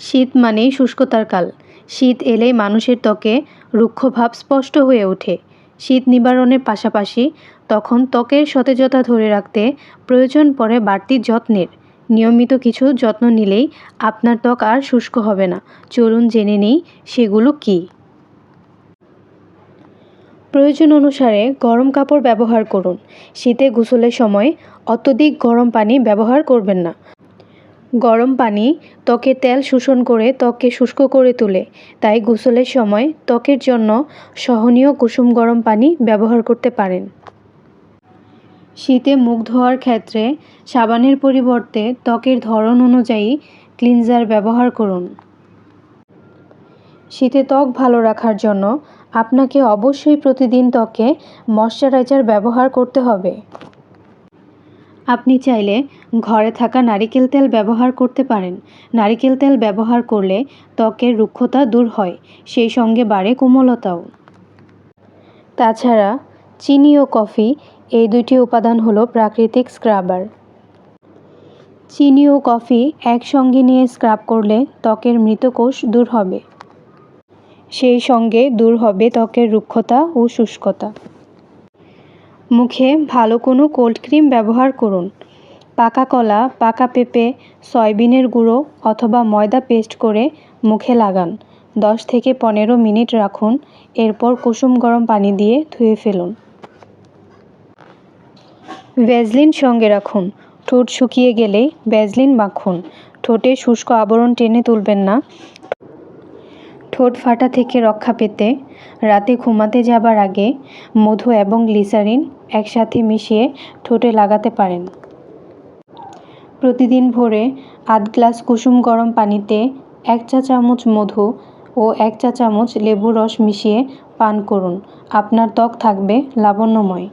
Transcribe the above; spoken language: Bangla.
শীত মানেই শুষ্কতার কাল। শীত এলেই মানুষের ত্বকে রুক্ষভাব স্পষ্ট হয়ে ওঠে। শীত নিবারণের পাশাপাশি তখন ত্বকের সতেজতা ধরে রাখতে প্রয়োজন পড়ে বাড়তি যত্নের। নিয়মিত কিছু যত্ন নিলেই আপনার ত্বক আর শুষ্ক হবে না। চলুন জেনে নেই সেগুলো কী। প্রয়োজন অনুসারে গরম কাপড় ব্যবহার করুন। শীতে গোসলের সময় অত্যধিক গরম পানি ব্যবহার করবেন না। গরম পানি ত্বকের তেল শোষণ করে ত্বককে শুষ্ক করে তোলে। তাই গোসলের সময় ত্বকের জন্য সহনীয় কুসুম গরম পানি ব্যবহার করতে পারেন। শীতে মুখ ধোয়ার ক্ষেত্রে সাবানের পরিবর্তে ত্বকের ধরন অনুযায়ী ক্লিনজার ব্যবহার করুন। শীতে ত্বক ভালো রাখার জন্য আপনাকে অবশ্যই প্রতিদিন ত্বকে ময়শ্চারাইজার ব্যবহার করতে হবে। আপনি চাইলে ঘরে থাকা নারিকেল তেল ব্যবহার করতে পারেন। নারিকেল তেল ব্যবহার করলে ত্বকের রুক্ষতা দূর হয়, সেই সঙ্গে বাড়ে কোমলতাও। তাছাড়া চিনি ও কফি এই দুইটি উপাদান হলো প্রাকৃতিক স্ক্রাবার। চিনি ও কফি একসঙ্গে নিয়ে স্ক্রাব করলে ত্বকের মৃত কোষ দূর হবে। সেই সঙ্গে দূর হবে ত্বকের রুক্ষতা ও শুষ্কতা। মুখে ভালো কোনো কোল্ড ক্রিম ব্যবহার করুন। পাকা কলা, পাকা পেঁপে, সয়াবিনের গুঁড়ো অথবা ময়দা পেস্ট করে মুখে লাগান। দশ থেকে পনেরো মিনিট রাখুন, এরপর কুসুম গরম পানি দিয়ে ধুয়ে ফেলুন। ভ্যাজলিন সঙ্গে রাখুন। ঠোঁট শুকিয়ে গেলে ভ্যাজলিন মাখুন। ঠোঁটে শুষ্ক আবরণ টেনে তুলবেন না। ঠোঁট ফাটা থেকে রক্ষা পেতে, রাতে ঘুমাতে যাবার আগে মধু এবং গ্লিসারিন একসাথে মিশিয়ে ঠোঁটে লাগাতে পারেন। প্রতিদিন ভোরে আধ গ্লাস কুসুম গরম পানিতে এক চা চামচ মধু ও এক চা চামচ লেবু রস মিশিয়ে পান করুন। আপনার ত্বক থাকবে লাবণ্যময়।